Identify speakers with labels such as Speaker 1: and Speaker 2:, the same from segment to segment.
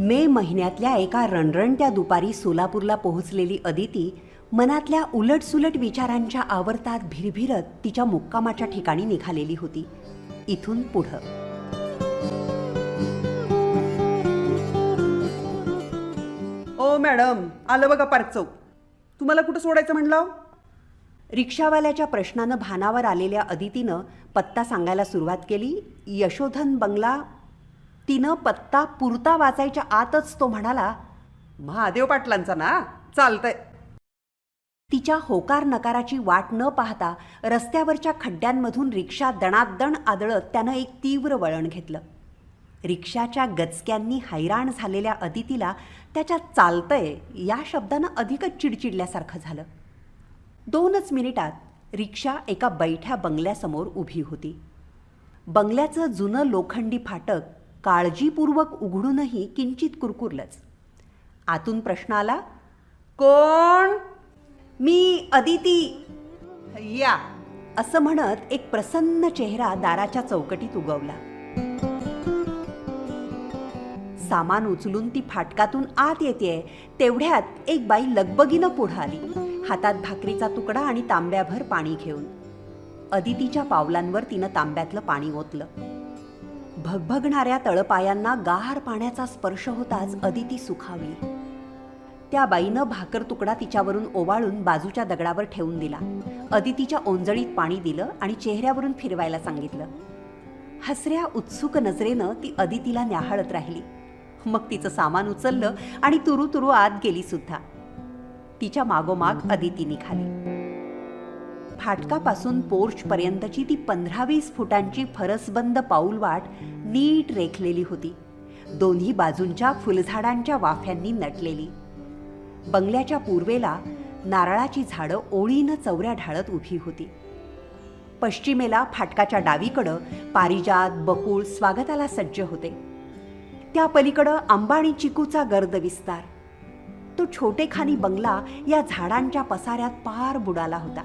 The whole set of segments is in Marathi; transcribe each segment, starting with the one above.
Speaker 1: मे महिन्यातल्या एका रणरणत्या दुपारी सोलापूरला पोहोचलेली अदिती मनातल्या उलटसुलट विचारांच्या आवर्तात भिरभिरत तिच्या मुक्कामाच्या ठिकाणी निघालेली होती. इथून पुढं.
Speaker 2: ओ मॅडम आलं बघा पार्क चौक तुम्हाला कुठं सोडायचं म्हणलं?
Speaker 1: रिक्षावाल्याच्या प्रश्नानं भानावर आलेल्या अदितीनं पत्ता सांगायला सुरुवात केली. यशोधन बंगला तिनं पत्ता पुरता वाचायच्या आतच तो म्हणाला
Speaker 2: महादेव पाटलांचा ना? चालतंय.
Speaker 1: तिच्या होकार नकाराची वाट न पाहता रस्त्यावरच्या खड्ड्यांमधून रिक्षा दणादण आदळत त्यानं एक तीव्र वळण घेतलं. रिक्षाच्या गचक्यांनी हैराण झालेल्या अदितीला त्याच्या चालतंय या शब्दानं अधिकच चिडचिडल्यासारखं झालं. दोनच मिनिटात रिक्षा एका बैठ्या बंगल्यासमोर उभी होती. बंगल्याचं जुनं लोखंडी फाटक काळजीपूर्वक उघडूनही किंचित कुरकुरलंच. आतून प्रश्न आला
Speaker 2: कोण?
Speaker 1: मी अदिती.
Speaker 2: या
Speaker 1: असं म्हणत एक प्रसन्न चेहरा दाराच्या चौकटीत उगवला. सामान उचलून ती फाटकातून आत येते तेवढ्यात एक बाई लगबगीनं पुढं आली हातात भाकरीचा तुकडा आणि तांब्याभर पाणी घेऊन. अदितीच्या पावलांवर तिनं तांब्यातलं पाणी ओतलं. भगभगणाऱ्या तळपायांना गार पाण्याचा स्पर्श होताच अदिती सुखावली त्या बाईनं भाकर तुकडा तिच्यावरून ओवाळून बाजूच्या दगडावर ठेवून दिला. अदितीच्या ओंजळीत पाणी दिलं आणि चेहऱ्यावरून फिरवायला सांगितलं. हसऱ्या उत्सुक नजरेनं ती अदितीला न्याहाळत राहिली. मग तिचं सामान उचललं आणि तुरू तुरू आत गेली सुद्धा. तिच्या मागोमाग अदिती निघाली फाटकापासून पोर्चपर्यंतची ती पंधरा वीस फुटांची फरसबंद पाऊलवाट नीट रेखलेली होती. दोन्ही बाजूंच्या फुलझाडांच्या वाफ्यांनी नटलेली. बंगल्याच्या पूर्वेला नारळाची झाडं ओळीनं चौऱ्या ढाळत उभी होती. पश्चिमेला फाटकाच्या डावीकडं पारिजात बकुळ स्वागताला सज्ज होते. त्या पलीकडं अंबाणी चिकूचा गर्द विस्तार. तो छोटेखानी बंगला या झाडांच्या पसाऱ्यात पार बुडाला होता.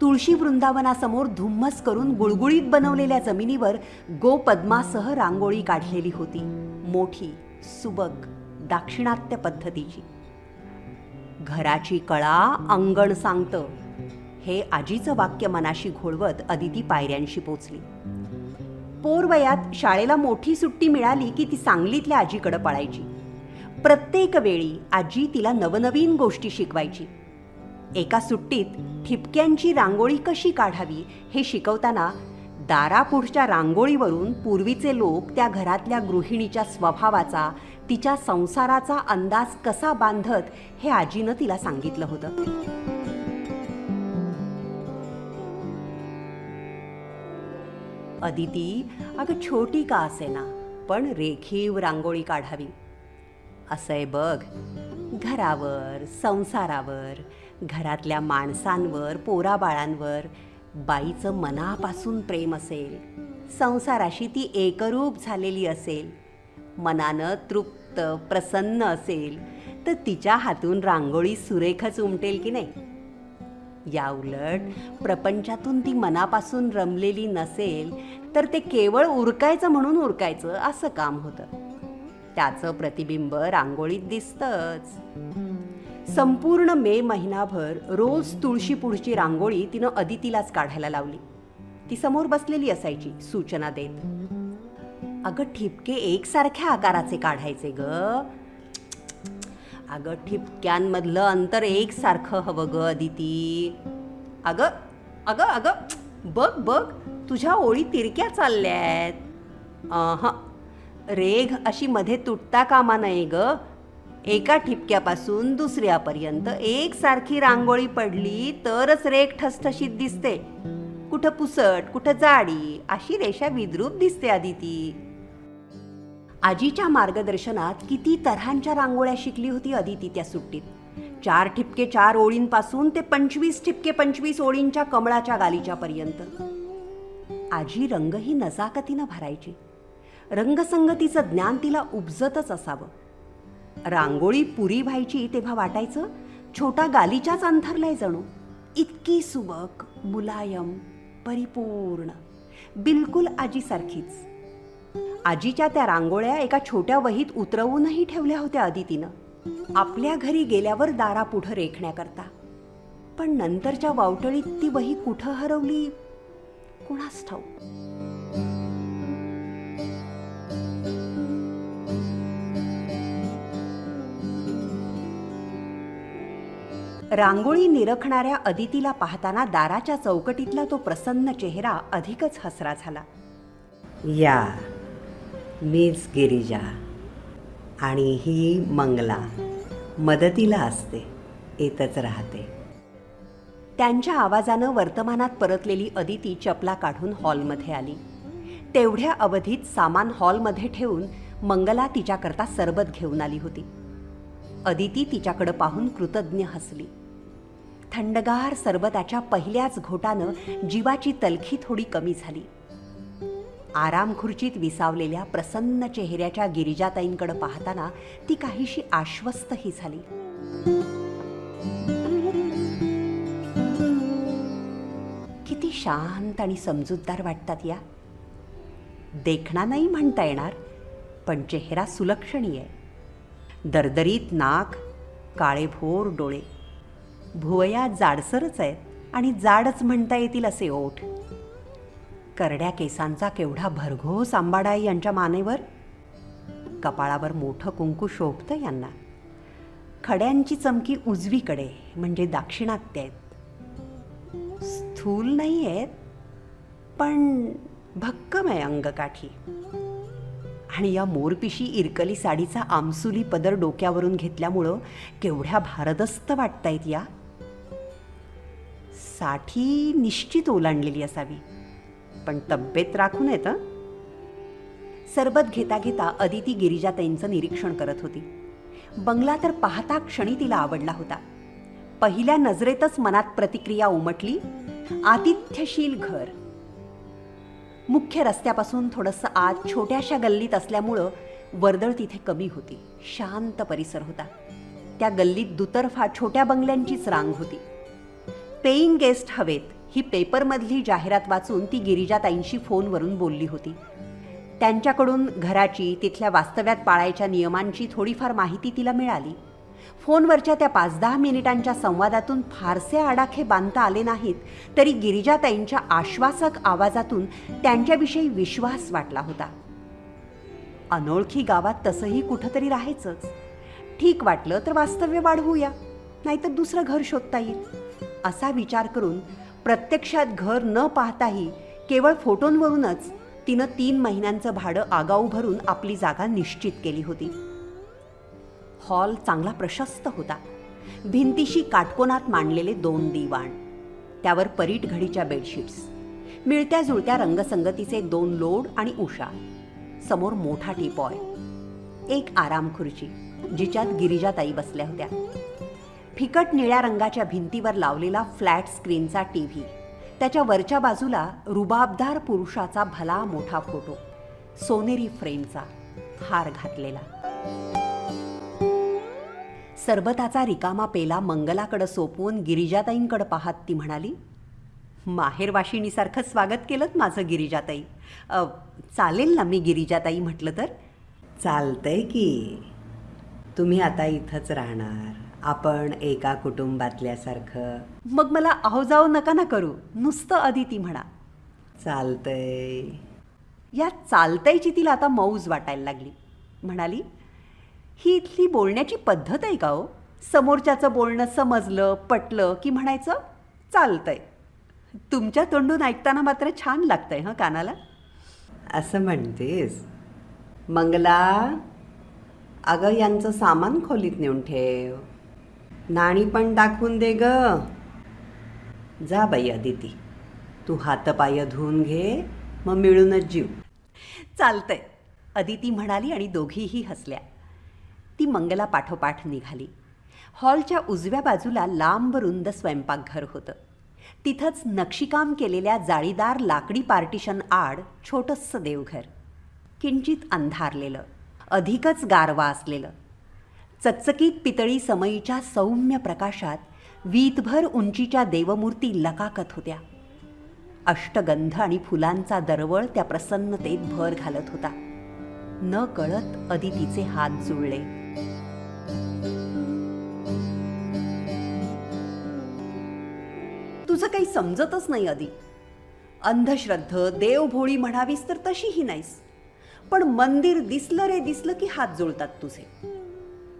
Speaker 1: तुळशी वृंदावनासमोर धुम्मस करून गुळगुळीत बनवलेल्या जमिनीवर गोपद्मासह रांगोळी काढलेली होती. मोठी सुबक दाक्षिणात्य पद्धतीची. घराची कळा अंगण सांगतं. हे आजीचं वाक्य मनाशी घोळवत अदिती पायऱ्यांशी पोचली. पोरवयात शाळेला मोठी सुट्टी मिळाली की ती सांगलीतल्या आजीकडे पळायची. प्रत्येक वेळी आजी तिला नवनवीन गोष्टी शिकवायची. एका सुट्टीत ठिपक्यांची रांगोळी कशी काढावी हे शिकवताना दारापुढच्या रांगोळीवरून पूर्वीचे लोक त्या घरातल्या गृहिणीच्या स्वभावाचा तिच्या संसाराचा अंदाज कसा बांधत हे आजीनं तिला सांगितलं होतं. अदिती अगं छोटी का असेना पण रेखीव रांगोळी काढावी. असंय बघ घरावर संसारावर घरातल्या माणसांवर पोराबाळांवर बाईचं मनापासून प्रेम असेल संसाराशी ती एकरूप झालेली असेल मनानं तृप्त प्रसन्न असेल तर तिच्या हातून रांगोळी सुरेखच उमटेल की नाही? या उलट प्रपंचातून ती मनापासून रमलेली नसेल तर ते केवळ उरकायचं म्हणून उरकायचं असं काम होतं. त्याचं प्रतिबिंब रांगोळीत दिसतंच. संपूर्ण मे महिनाभर रोज तुळशी पुढची रांगोळी तिनं अदितीलाच काढायला लावली. ती समोर बसलेली असायची सूचना देत. अगं ठिपके एकसारख्या आकाराचे काढायचे ग. अगं ठिपक्यांमधलं अंतर एकसारखं हवं ग अदिती. अगं अगं अगं बघ बघ तुझ्या ओळी तिरक्या चालल्या आहेत रेघ अशी मध्ये तुटता कामा नाही ग. एका ठिपक्यापासून दुसऱ्यापर्यंत एकसारखी रांगोळी पडली तरच रेख ठसठशीत दिसते. कुठं पुसट कुठं जाडी अशी रेषा विद्रूप दिसते आदिती. आजीच्या मार्गदर्शनात किती तऱ्हांच्या रांगोळ्या शिकली होती अदिती त्या सुट्टीत. चार ठिपके चार ओळींपासून ते पंचवीस ठिपके पंचवीस ओळींच्या कमळाच्या गालीच्या पर्यंत आजी रंगही नजाकतीनं भरायची. रंगसंगतीचं ज्ञान तिला उपजतच असावं. रांगोळी पुरी व्हायची तेव्हा वाटायचं छोटा गालीच्याच अंथरलाय जणू. इतकी सुबक मुलायम परिपूर्ण. बिलकुल आजीसारखीच. आजीच्या त्या रांगोळ्या एका छोट्या वहीत उतरवूनही ठेवल्या होत्या अदितीनं. आपल्या घरी गेल्यावर दारापुढं रेखण्याकरता. पण नंतरच्या वावटळीत ती वही कुठं हरवली? कुणास ठाऊ रांगोळी निरखणाऱ्या अदितीला पाहताना दाराच्या चौकटीतला तो प्रसन्न चेहरा अधिकच हसरा झाला.
Speaker 3: या मीच गिरिजा. आणि ही मंगला मदतीला असते येतच राहते.
Speaker 1: त्यांच्या आवाजानं वर्तमानात परतलेली अदिती चपला काढून हॉलमध्ये आली. तेवढ्या अवधीत सामान हॉलमध्ये ठेवून मंगला तिच्याकरता सरबत घेऊन आली होती. अदिती तिच्याकडं पाहून कृतज्ञ हसली. थंडगार सरबताच्या पहिल्याच घोटानं जीवाची तलखी थोडी कमी झाली. आराम खुर्चीत विसावलेल्या प्रसन्न चेहऱ्याच्या गिरिजाताईंकडे पाहताना ती काहीशी आश्वस्तही झाली. किती शांत आणि समजूतदार वाटतात या. देखणा नाही म्हणता येणार पण चेहरा सुलक्षणीय आहे. दरदरीत नाक काळेभोर डोळे. भुवया जाडसरच आहेत आणि जाडच म्हणता येतील असे ओठ. करड्या केसांचा केवढा भरघोस आंबाडा यांच्या मानेवर. कपाळावर मोठं कुंकू शोभतं यांना. खड्यांची चमकी उजवीकडे म्हणजे दाक्षिणात्य आहेत. स्थूल नाही आहेत पण भक्कम आहे अंगकाठी. आणि या मोरपिशी इरकली साडीचा आमसुली पदर डोक्यावरून घेतल्यामुळं केवढ्या भारदस्त वाटतायत या. साठी निश्चित ओलांडलेली असावी. पण तब्येत राखून येत? सरबत घेता घेता अदिती गिरिजाताईंचं निरीक्षण करत होती. बंगला तर पाहता क्षणी तिला आवडला होता. पहिल्या नजरेतच मनात प्रतिक्रिया उमटली. आतिथ्यशील घर. मुख्य रस्त्यापासून थोडंसं आत छोट्याशा गल्लीत असल्यामुळं वर्दळ तिथे कमी होती. शांत परिसर होता. त्या गल्लीत दुतर्फा छोट्या बंगल्यांचीच रांग होती. पेईंग गेस्ट हवेत ही पेपरमधली जाहिरात वाचून ती गिरिजाताईंशी फोनवरून बोलली होती. त्यांच्याकडून घराची तिथल्या वास्तव्यात पाळायच्या नियमांची थोडीफार माहिती तिला मिळाली. फोनवरच्या त्या पाच दहा मिनिटांच्या संवादातून फारसे आडाखे बांधता आले नाहीत तरी गिरिजाताईंच्या आश्वासक आवाजातून त्यांच्याविषयी विश्वास वाटला होता. अनोळखी गावात तसंही कुठंतरी राहायचंच. ठीक वाटलं तर वास्तव्य वाढवूया नाहीतर दुसरं घर शोधता येईल. असा विचार करून प्रत्यक्षात घर न पाहताही केवळ फोटोंवरूनच तिनं तीन महिन्यांचं भाडं आगाऊ भरून आपली जागा निश्चित केली होती. हॉल चांगला प्रशस्त होता. भिंतीशी काटकोनात मांडलेले दोन दिवाण त्यावर परीट घडीच्या बेडशीट्स मिळत्या जुळत्या रंगसंगतीचे दोन लोड आणि उषा समोर मोठा टीपॉय एक आराम खुर्ची जिच्यात गिरिजाताई बसल्या होत्या. फिकट निळ्या रंगाच्या भिंतीवर लावलेला फ्लॅट स्क्रीनचा टीव्ही त्याच्या वरच्या बाजूला रुबाबदार पुरुषाचा भला मोठा फोटो सोनेरी फ्रेमचा हार घातलेला. सरबताचा रिकामा पेला मंगलाकडं सोपवून गिरिजाताईंकडं पाहत ती म्हणाली माहेरवाशिणीसारखं स्वागत केलं माझं गिरिजाताई. चालेल ना मी गिरिजाताई म्हटलं तर?
Speaker 3: चालतंय की. तुम्ही आता इथंच राहणार. आपण एका कुटुंबातल्यासारखं.
Speaker 1: मग मला अहो जाऊ नका ना करू नुसतं अदिती म्हणा.
Speaker 3: चालतंय.
Speaker 1: या चालतायची तिला आता मौज वाटायला लागली. म्हणाली ही इथली बोलण्याची पद्धत आहे का हो? समोरच्याचं बोलणं समजलं पटलं की म्हणायचं चालतंय. तुमच्या तोंडून ऐकताना मात्र छान लागतंय हं कानाला?
Speaker 3: असं म्हणतेस? मंगला अगं यांचं सामान खोलीत नेऊन ठेव. नाणी पण दाखवून दे ग. जा बाई अदिती तू हातपाय धुवून घे मग मिळूनच जीव.
Speaker 1: चालतंय. अदिती म्हणाली आणि दोघीही हसल्या. ती मंगला पाठोपाठ निघाली. हॉलच्या उजव्या बाजूला लांब रुंद स्वयंपाकघर होतं. तिथंच नक्षीकाम केलेल्या जाळीदार लाकडी पार्टिशन आड छोटंसं देवघर. किंचित अंधारलेलं अधिकच गारवा असलेलं. चकचकीत पितळी समयीच्या सौम्य प्रकाशात वीतभर उंचीच्या देवमूर्ती लकाकत होत्या. अष्टगंध आणि फुलांचा दरवळ त्या प्रसन्नतेत भर घालत होता. न कळत अदितीचे हात जुळले. तुझं काही समजतच नाही आधी. अंधश्रद्ध देवभोळी म्हणावीस तर तशीही नाहीस. पण मंदिर दिसलं रे दिसलं की हात जुळतात तुझे.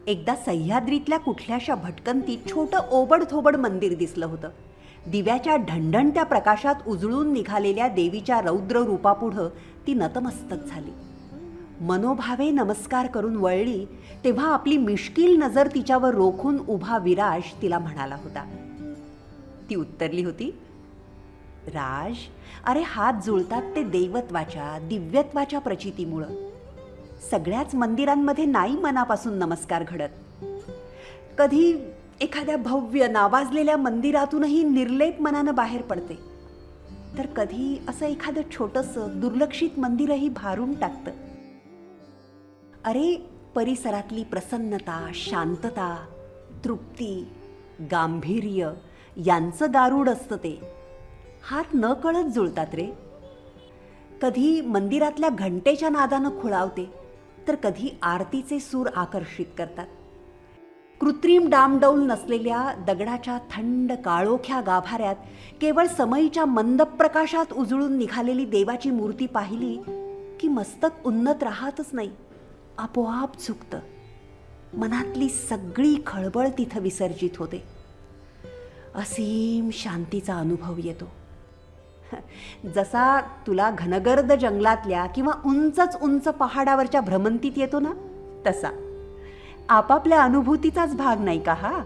Speaker 1: एकदा सह्याद्रीतल्या कुठल्याशा भटकंतीत छोटं ओबडथोबड मंदिर दिसलं होतं. दिव्याच्या ढणढणत्या प्रकाशात उजळून निघालेल्या देवीच्या रौद्र रूपापुढं ती नतमस्तक झाली. मनोभावे नमस्कार करून वळली तेव्हा आपली मिश्किल नजर तिच्यावर रोखून उभा विराज तिला म्हणाला होता. ती उत्तरली होती राज अरे हात जुळतात ते दैवत्वाच्या दिव्यत्वाच्या प्रचितीमुळं. सगळ्याच मंदिरांमध्ये नाही मनापासून नमस्कार घडत. कधी एखाद्या भव्य नावाजलेल्या मंदिरातूनही निर्लेप मनानं बाहेर पडते. तर कधी असं एखादं छोटंसं दुर्लक्षित मंदिरही भारून टाकतं. अरे परिसरातली प्रसन्नता शांतता तृप्ती गांभीर्य यांचं गारूड असतं ते. हात न कळत जुळतात रे. कधी मंदिरातल्या घंटेच्या नादानं खुळावते तर कधी आरतीचे सूर आकर्षित करतात. कृत्रिम डामडौल नसलेल्या दगडाच्या थंड काळोख्या गाभाऱ्यात केवळ समईच्या मंद प्रकाशात उजळून निघालेली देवाची मूर्ती पाहिली की मस्तक उन्नत राहतच नाही आपोआप झुकतं मनातली सगळी खळबळ तिथं विसर्जित होते. असीम शांतीचा अनुभव येतो. जसा तुला घनगर्द जंगलातल्या किंवा उंचच उंच पहाडावरच्या भ्रमंतीत येतो ना तसा. आपापल्या अनुभूतीचाच भाग नाही का हा?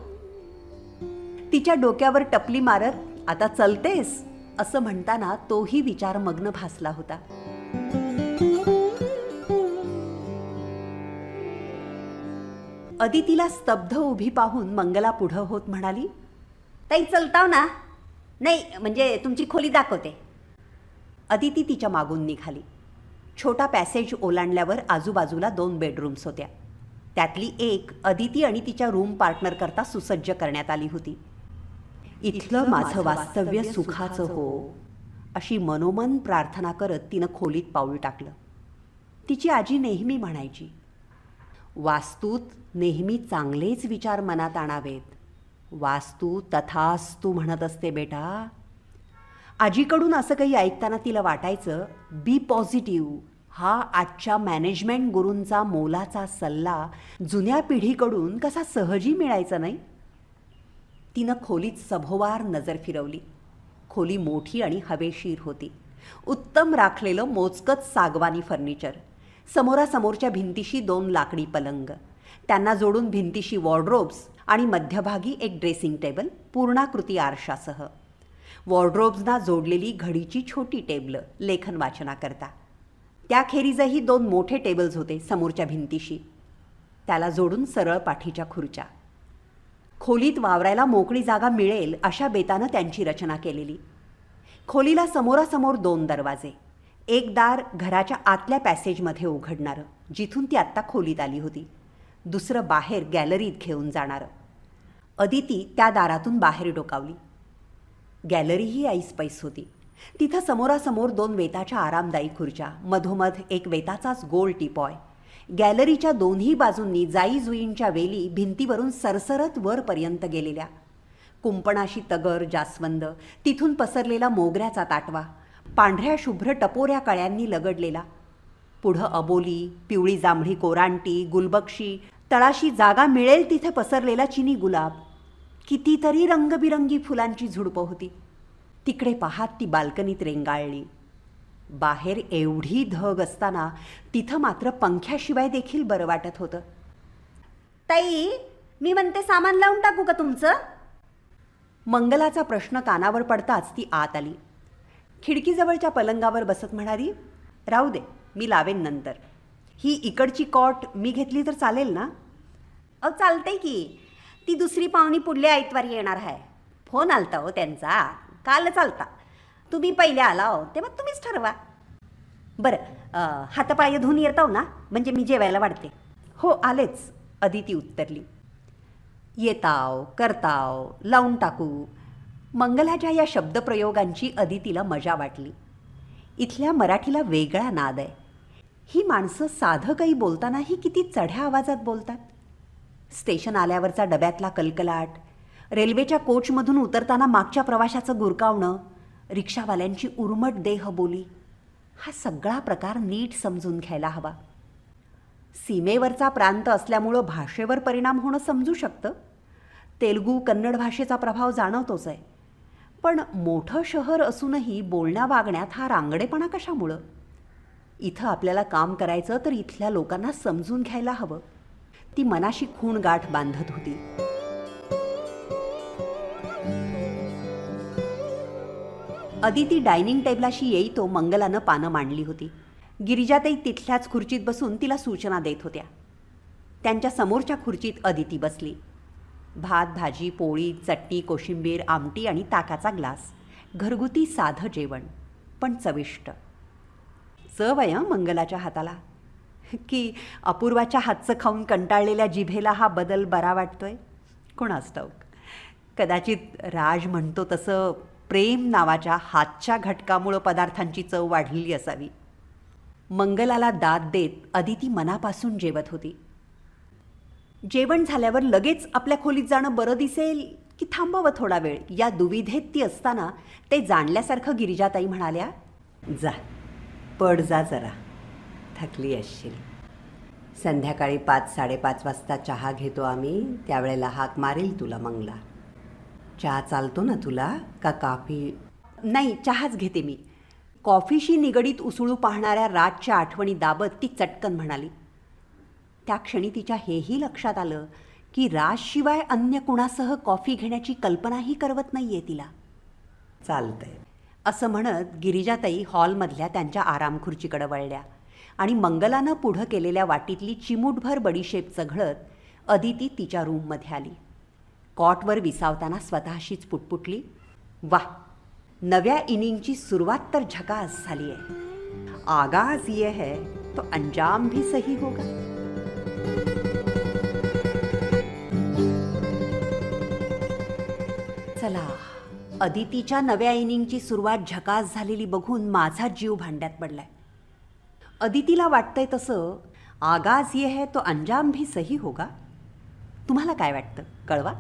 Speaker 1: तिच्या डोक्यावर टपली मारत आता चलतेस असं म्हणताना तोही विचार मग्न भासला होता. अदितीला स्तब्ध उभी पाहून मंगला पुढं होत म्हणाली ताई चलताव ना. नाही म्हणजे तुमची खोली दाखवते. अदिती तिच्या मागून निघाली. छोटा पॅसेज ओलांडल्यावर आजूबाजूला दोन बेडरूम्स होत्या. त्यातली एक अदिती आणि तिच्या रूम पार्टनर करता सुसज्ज करण्यात आली होती. इथलं माझं वास्तव्य सुखाचं हो. अशी मनोमन प्रार्थना करत तिनं खोलीत पाऊल टाकलं. तिची आजी नेहमी म्हणायची वास्तूत नेहमी चांगलेच विचार मनात आणावेत. वास्तू तथास्तू म्हणत असते बेटा. आजीकडून असं काही ऐकताना तिला वाटायचं बी पॉझिटिव्ह. हा आजच्या मॅनेजमेंट गुरूंचा मोलाचा सल्ला जुन्या पिढीकडून कसा सहजी मिळायचा नाही? तिनं खोलीत सभोवार नजर फिरवली. खोली मोठी आणि हवेशीर होती. उत्तम राखलेलं मोजकच सागवानी फर्निचर. समोरासमोरच्या भिंतीशी दोन लाकडी पलंग. त्यांना जोडून भिंतीशी वॉर्ड्रोब्स आणि मध्यभागी एक ड्रेसिंग टेबल पूर्णाकृती आरशासह. वॉर्ड्रोब्सना जोडलेली घडीची छोटी टेबलं लेखन वाचनाकरता. त्याखेरीजही दोन मोठे टेबल्स होते समोरच्या भिंतीशी. त्याला जोडून सरळ पाठीच्या खुर्च्या. खोलीत वावरायला मोकळी जागा मिळेल अशा बेतानं त्यांची रचना केलेली. खोलीला समोरासमोर दोन दरवाजे. एक दार घराच्या आतल्या पॅसेजमध्ये उघडणारं जिथून ती आत्ता खोलीत आली होती. दुसरं बाहेर गॅलरीत घेऊन जाणारं. अदिती त्या दारातून बाहेर डोकावली. गॅलरी ही ऐसपैस होती. तिथं समोरासमोर दोन वेताच्या आरामदायी खुर्च्या मधोमध एक वेताचाच गोल टिपॉय. गॅलरीच्या दोन्ही बाजूंनी जाई जुईंच्या वेली भिंतीवरून सरसरत वरपर्यंत गेलेल्या. कुंपणाशी तगर जास्वंद तिथून पसरलेला मोगऱ्याचा ताटवा पांढऱ्या शुभ्र टपोऱ्या कळ्यांनी लगडलेला. पुढं अबोली पिवळी जांभळी कोरांटी गुलबक्षी तळाशी जागा मिळेल तिथे पसरलेला चिनी गुलाब. कितीतरी रंगबिरंगी फुलांची झुडपं होती. तिकडे पाहात ती बाल्कनीत रेंगाळली. बाहेर एवढी धग असताना तिथं मात्र पंख्याशिवाय देखील बरं वाटत होतं. ताई मी म्हणते सामान लावून टाकू का तुमचं? मंगलाचा प्रश्न कानावर पडताच ती आत आली. खिडकीजवळच्या पलंगावर बसत म्हणाली राहू दे मी लावेन नंतर. ही इकडची कॉट मी घेतली तर चालेल ना? अहो चालतंय की. ती दुसरी पाहुणी पुढल्या आयतवारी येणार आहे. फोन आलता हो त्यांचा. काल चालता तुम्ही पहिले आला हो तेव्हा तुम्हीच ठरवा. बरं हातापाय हातपाय धुवून येताव हो ना? म्हणजे मी जेवायला वाढते. हो आलेच. अदिती उत्तरली. येताव करताव लावून टाकू. मंगलाच्या या शब्दप्रयोगांची अदितीला मजा वाटली. इथल्या मराठीला वेगळा नाद आहे. ही माणसं साधं काही बोलतानाही किती चढ्या आवाजात बोलतात? स्टेशन आल्यावरचा डब्यातला कलकलाट रेल्वेच्या कोचमधून उतरताना मागच्या प्रवाशाचं गुरकावणं रिक्षावाल्यांची उर्मट देहबोली हा सगळा प्रकार नीट समजून घ्यायला हवा. सीमेवरचा प्रांत असल्यामुळं भाषेवर परिणाम होणं समजू शकतं. तेलगू कन्नड भाषेचा प्रभाव जाणवतोच आहे. पण मोठं शहर असूनही बोलण्या वागण्यात हा रांगडेपणा कशामुळं? इथं आपल्याला काम करायचं तर इथल्या लोकांना समजून घ्यायला हवं. ती मनाशी खूण गाठ बांधत होती. अदिती डायनिंग टेबलाशी येई तो मंगलानं पानं मांडली होती. गिरिजाताई तिथल्याच खुर्चीत बसून तिला सूचना देत होत्या. त्यांच्या समोरच्या खुर्चीत अदिती बसली. भात भाजी पोळी चटणी कोशिंबीर आमटी आणि ताकाचा ग्लास. घरगुती साधं जेवण पण चविष्ट. चव आहे मंगलाच्या हाताला. की अपूर्वाच्या हातचं खाऊन कंटाळलेल्या जिभेला हा बदल बरा वाटतोय? कोणास ठाऊक. कदाचित राज म्हणतो तसं प्रेम नावाच्या हातच्या घटकामुळं पदार्थांची चव वाढलेली असावी. मंगलाला दाद देत अदिती मनापासून जेवत होती. जेवण झाल्यावर लगेच आपल्या खोलीत जाणं बरं दिसेल की थांबावं थोडा वेळ? या दुविधेत ती असताना ते जाणल्यासारखं गिरिजाताई म्हणाल्या
Speaker 3: जा पड जा जरा. थकली असशील. संध्याकाळी पाच साडेपाच वाजता चहा घेतो आम्ही त्यावेळेला हाक मारेल तुला मंगला. चहा चालतो ना तुला? का काफी?
Speaker 1: नाही चहाच घेते मी. कॉफीशी निगडीत उसळू पाहणाऱ्या राजच्या आठवणी दाबत ती चटकन म्हणाली. त्या क्षणी तिच्या हेही लक्षात आलं की राजशिवाय अन्य कुणासह कॉफी घेण्याची कल्पनाही करवत नाही आहे तिला.
Speaker 3: चालतंय.
Speaker 1: असं म्हणत गिरिजाताई हॉलमधल्या त्यांच्या आराम खुर्चीकडे वळल्या. आणि मंगलानं पुढं केलेल्या वाटीतली चिमूटभर बडीशेप चघळत अदिती तिच्या रूममध्ये आली. कॉटवर विसावताना स्वतःशीच पुटपुटली वा नव्या इनिंगची सुरुवात तर झकास झाली आहे आगाज ये है तो अंजाम भी सही होगा. चला अदितीच्या नव्या इनिंगची सुरुवात झकास झालेली बघून माझा जीव भांड्यात पडलाय. अदितीला वाटतंय तसं आगाज ये है तो अंजाम भी सही होगा. तुम्हाला काय वाटतं? कळवा.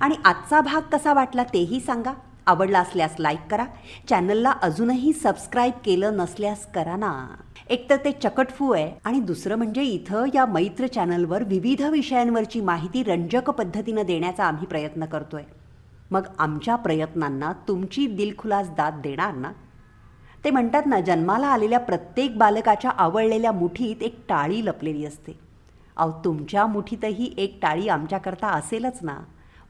Speaker 1: आणि आजचा भाग कसा वाटला तेही सांगा. आवडला असल्यास लाईक करा. चॅनलला अजूनही सबस्क्राईब केलं नसल्यास करा ना. एक तर ते चकटफू आहे आणि दुसरं म्हणजे इथं या मैत्र चॅनलवर विविध विषयांवरची माहिती रंजक पद्धतीनं देण्याचा आम्ही प्रयत्न करतोय. मग आमच्या प्रयत्नांना तुमची दिलखुलास दाद देणार ना? ते म्हणतात ना जन्माला आलेल्या प्रत्येक बालकाच्या आवडलेल्या मुठीत एक टाळी लपलेली असते. अहो तुमच्या मुठीतही एक टाळी आमच्याकरता असेलच ना?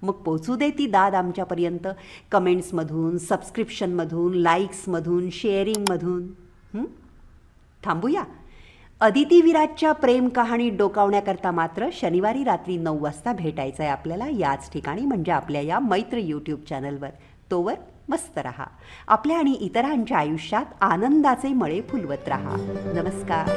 Speaker 1: मग पोचू दे ती दाद आमच्यापर्यंत. कमेंट्समधून सबस्क्रिप्शनमधून लाईक्समधून शेअरिंगमधून. थांबूया. अदिती विराजच्या प्रेम कहाणी डोकावण्याकरता मात्र शनिवारी रात्री नऊ वाजता भेटायचं आहे आपल्याला याच ठिकाणी म्हणजे आपल्या या मैत्र यूट्यूब चॅनलवर तोवर मस्त रहा आपल्या आणि इतरांच्या आयुष्यात आनंदाचे मळे फुलवत रहा. नमस्कार.